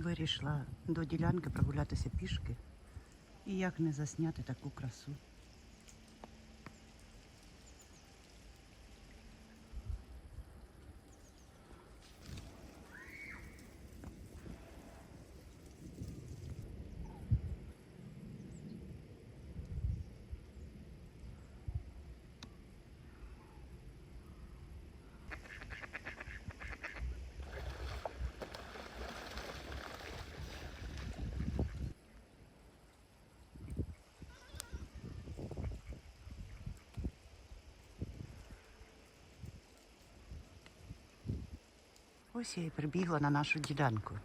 Вирішила до ділянки прогулятися пішки. І як не засняти таку красу. Ось я і прибігла на нашу ділянку.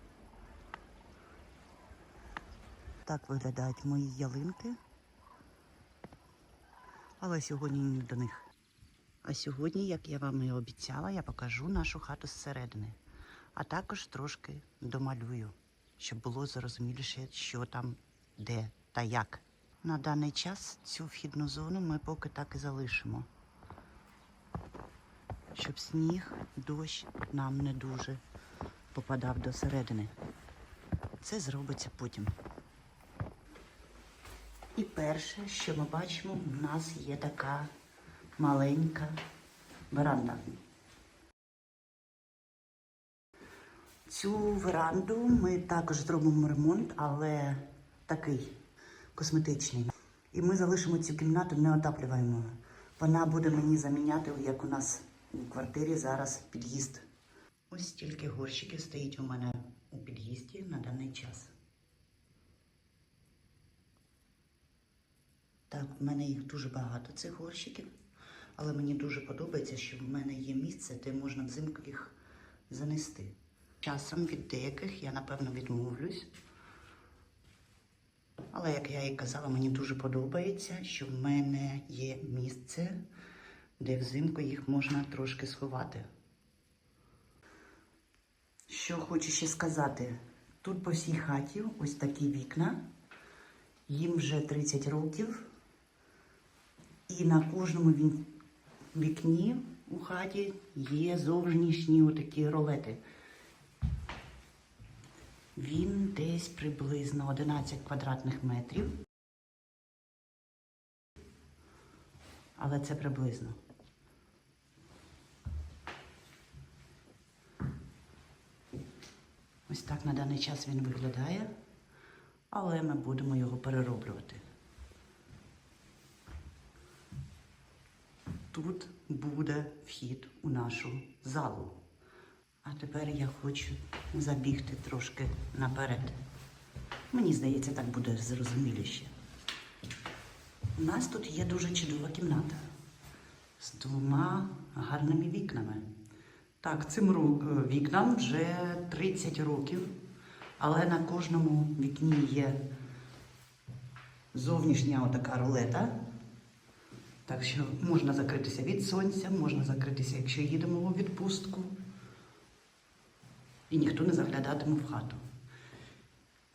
Так виглядають мої ялинки. Але сьогодні не до них. А сьогодні, як я вам і обіцяла, я покажу нашу хату зсередини. А також трошки домалюю, щоб було зрозуміліше, що там, де та як. На даний час цю вхідну зону ми поки так і залишимо щоб сніг, дощ нам не дуже попадав до середини. Це зробиться потім. І перше, що ми бачимо, у нас є така маленька веранда. Цю веранду ми також зробимо ремонт, але такий косметичний. І ми залишимо цю кімнату неотаплюваємо. Вона буде мені заміняти, як у нас у квартирі зараз під'їзд. Ось стільки горщиків стоїть у мене у під'їзді на даний час. Так, в мене їх дуже багато цих горщиків, але мені дуже подобається, що в мене є місце, де можна взимку їх занести. Часом від деяких я, напевно, відмовлюсь. Але, як я і казала, мені дуже подобається, що в мене є місце, де взимку їх можна трошки сховати. Що хочу ще сказати, тут по всій хаті ось такі вікна, їм вже 30 років, і на кожному вікні у хаті є зовнішні отакі ролети. Він десь приблизно 11 квадратних метрів. Але це приблизно. Ось так на даний час він виглядає, але ми будемо його перероблювати. Тут буде вхід у нашу залу. А тепер я хочу забігти трошки наперед. Мені здається, так буде зрозуміліше. У нас тут є дуже чудова кімната з двома гарними вікнами. Так, цим е, вікнам вже 30 років, але на кожному вікні є зовнішня отака рулета. Так що можна закритися від сонця, можна закритися, якщо їдемо у відпустку. І ніхто не заглядатиме в хату.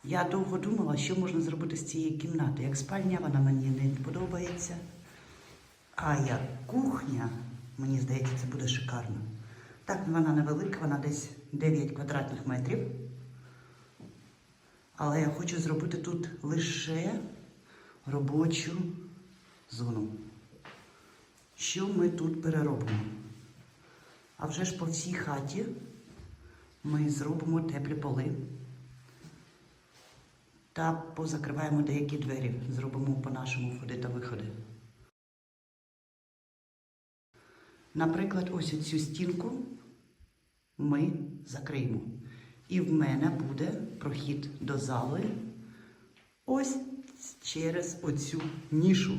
Я довго думала, що можна зробити з цієї кімнати. Як спальня вона мені не подобається. А як кухня, мені здається, це буде шикарно. Так, вона невелика, вона десь 9 квадратних метрів. Але я хочу зробити тут лише робочу зону. Що ми тут переробимо? А вже ж по всій хаті ми зробимо теплі поли та позакриваємо деякі двері. Зробимо по-нашому входи та виходи. Наприклад, ось цю стінку ми закриємо. І в мене буде прохід до зали ось через оцю нішу.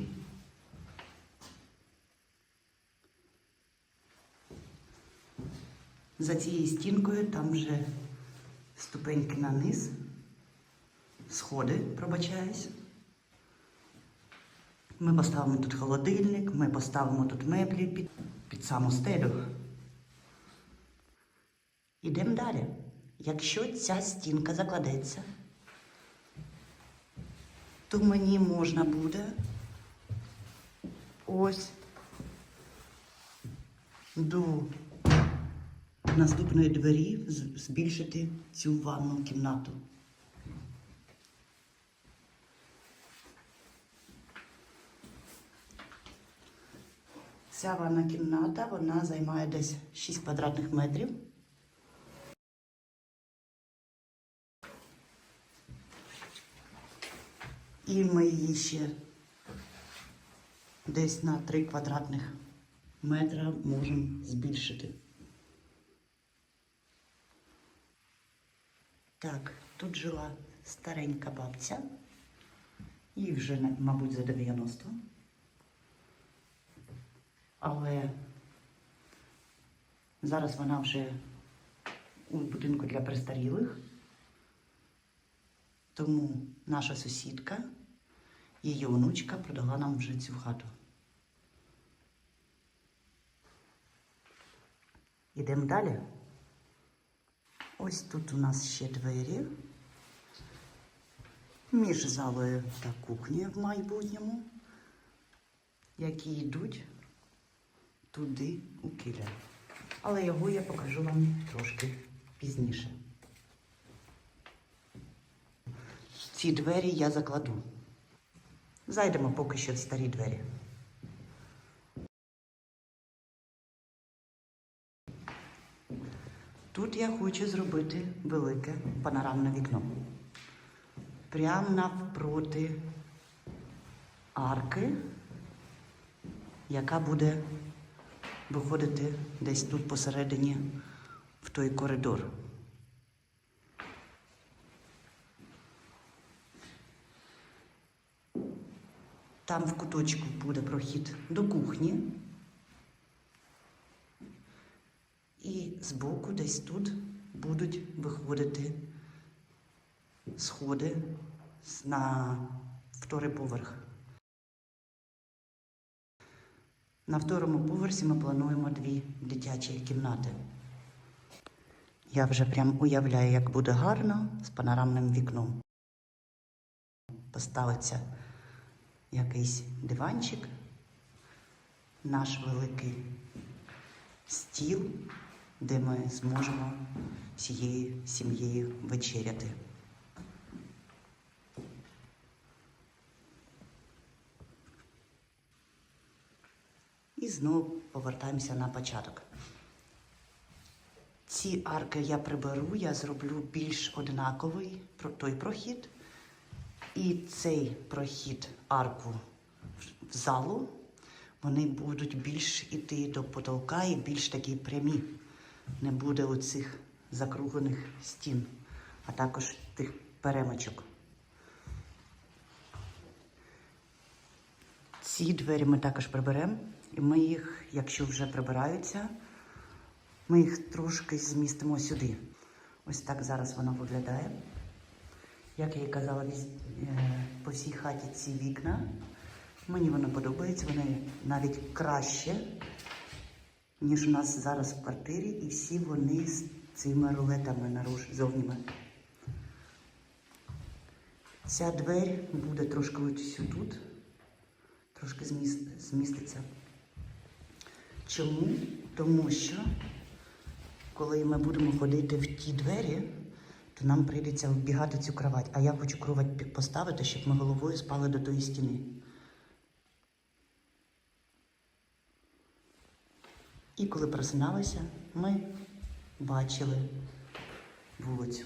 За цією стінкою там вже ступеньки на низ, сходи, пробачаюсь. Ми поставимо тут холодильник, ми поставимо тут меблі під, під саму стелю. Ідемо далі. Якщо ця стінка закладеться, то мені можна буде ось до наступної двері збільшити цю ванну кімнату. Ця ванна кімната вона займає десь 6 квадратних метрів. І ми її ще десь на 3 квадратних метра можемо збільшити. Так, тут жила старенька бабця. Їй вже, мабуть, за 90. Але зараз вона вже у будинку для престарілих. Тому наша сусідка, її онучка продала нам вже цю хату. Ідемо далі. Ось тут у нас ще двері. Між залою та кухнею в майбутньому, які йдуть туди у кіля. Але його я покажу вам трошки пізніше. Ці двері я закладу. Зайдемо поки що в старі двері. Тут я хочу зробити велике панорамне вікно. Прямо навпроти арки, яка буде виходити десь тут посередині в той коридор. Там в куточку буде прохід до кухні. І збоку десь тут будуть виходити сходи на вторий поверх. На второму поверсі ми плануємо дві дитячі кімнати. Я вже прям уявляю, як буде гарно з панорамним вікном. Поставиться якийсь диванчик, наш великий стіл, де ми зможемо всією сім'єю вечеряти. І знову повертаємося на початок. Ці арки я приберу, я зроблю більш однаковий той прохід. І цей прохід арку в- залу, вони будуть більш іти до потолка і більш такі прямі. Не буде оцих закруглених стін, а також тих перемичок. Ці двері ми також приберемо, і ми їх, якщо вже прибираються, ми їх трошки змістимо сюди. Ось так зараз воно виглядає. Як я і казала, е, по всій хаті ці вікна. Мені воно подобається, вони навіть краще, ніж у нас зараз в квартирі, і всі вони з цими рулетами наруш зовніми. Ця двері буде трошки ось тут, трошки зміст, зміститься. Чому? Тому що коли ми будемо ходити в ті двері, то нам прийдеться вбігати цю кровать. А я хочу кровать поставити, щоб ми головою спали до тої стіни. І коли просиналися, ми бачили вулицю.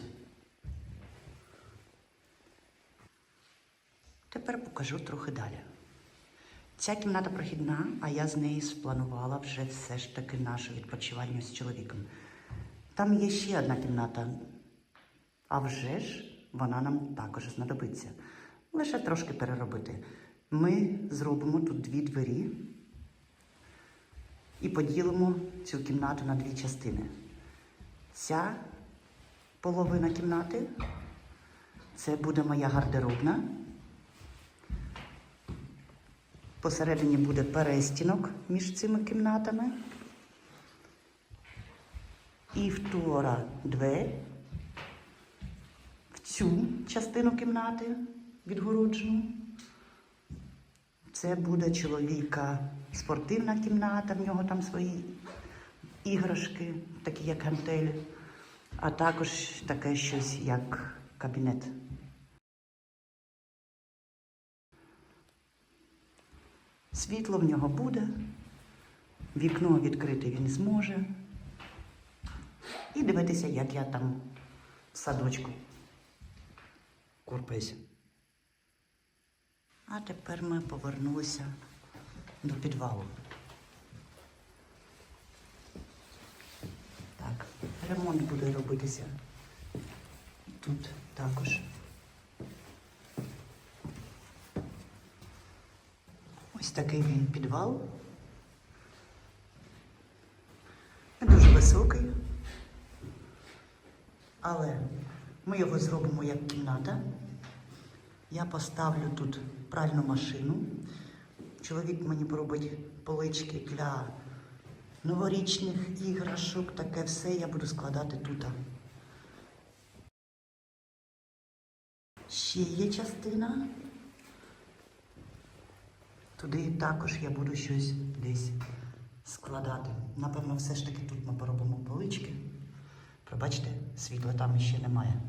Тепер покажу трохи далі. Ця кімната прохідна, а я з неї спланувала вже все ж таки нашу відпочивальню з чоловіком. Там є ще одна кімната, а вже ж вона нам також знадобиться. Лише трошки переробити. Ми зробимо тут дві двері і поділимо цю кімнату на дві частини. Ця половина кімнати це буде моя гардеробна. Посередині буде перестінок між цими кімнатами. І втора двері цю частину кімнати відгороджену. Це буде чоловіка спортивна кімната, в нього там свої іграшки, такі як гантель, а також таке щось як кабінет. Світло в нього буде, вікно відкрити він зможе. І дивитися, як я там в садочку курпаюсь. А тепер ми повернулися до підвалу. Так, ремонт буде робитися тут також. Ось такий він підвал. Не дуже високий, але ми його зробимо як кімната. Я поставлю тут пральну машину. Чоловік мені поробить полички для новорічних іграшок, таке все я буду складати тут. Ще є частина. Туди також я буду щось десь складати. Напевно, все ж таки тут ми поробимо полички. Пробачте, світла там ще немає.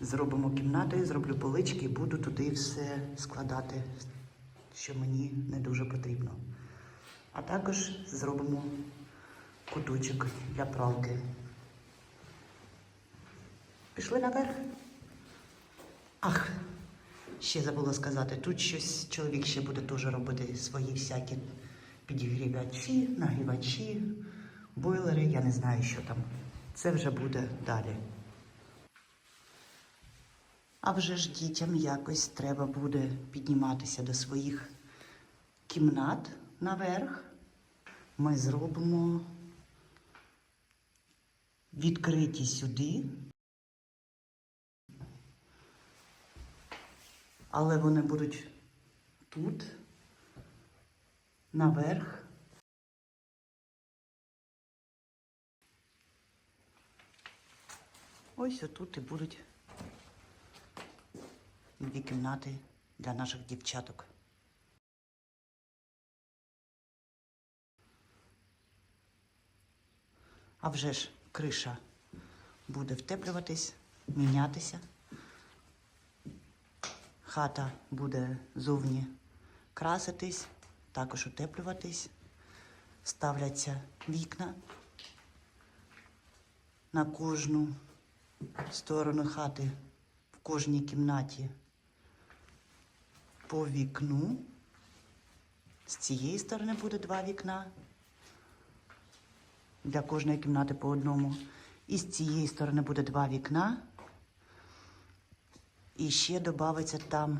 Зробимо кімнату, я зроблю полички і буду туди все складати, що мені не дуже потрібно. А також зробимо куточок для пралки. Пішли наверх. Ах, ще забула сказати, тут щось чоловік ще буде теж робити свої всякі підігрівачі, нагрівачі, бойлери, я не знаю, що там. Це вже буде далі. А вже ж дітям якось треба буде підніматися до своїх кімнат наверх. Ми зробимо відкриті сюди. Але вони будуть тут, наверх. Ось отут і будуть дві кімнати для наших дівчаток. А вже ж криша буде втеплюватись, мінятися. Хата буде зовні краситись, також утеплюватись. Ставляться вікна на кожну сторону хати в кожній кімнаті по вікну. З цієї сторони буде два вікна. Для кожної кімнати по одному. І з цієї сторони буде два вікна. І ще додається там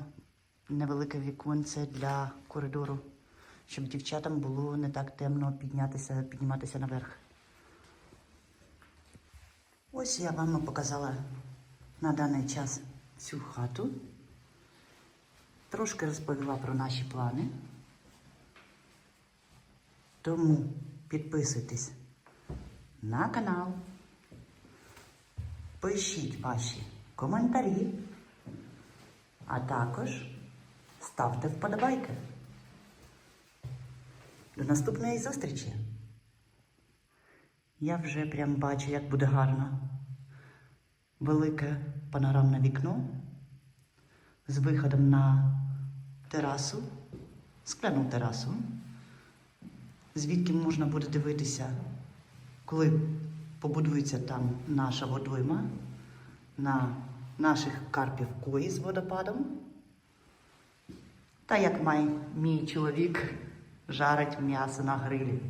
невелике віконце для коридору, щоб дівчатам було не так темно піднятися, підніматися наверх. Ось я вам показала на даний час цю хату. Трошки розповіла про наші плани. Тому підписуйтесь на канал, пишіть ваші коментарі, а також ставте вподобайки. До наступної зустрічі! Я вже прям бачу, як буде гарно. Велике панорамне вікно з виходом на терасу, скляну терасу, звідки можна буде дивитися, коли побудується там наша водойма, на наших карпів кої з водопадом. Та як май, мій чоловік жарить м'ясо на грилі.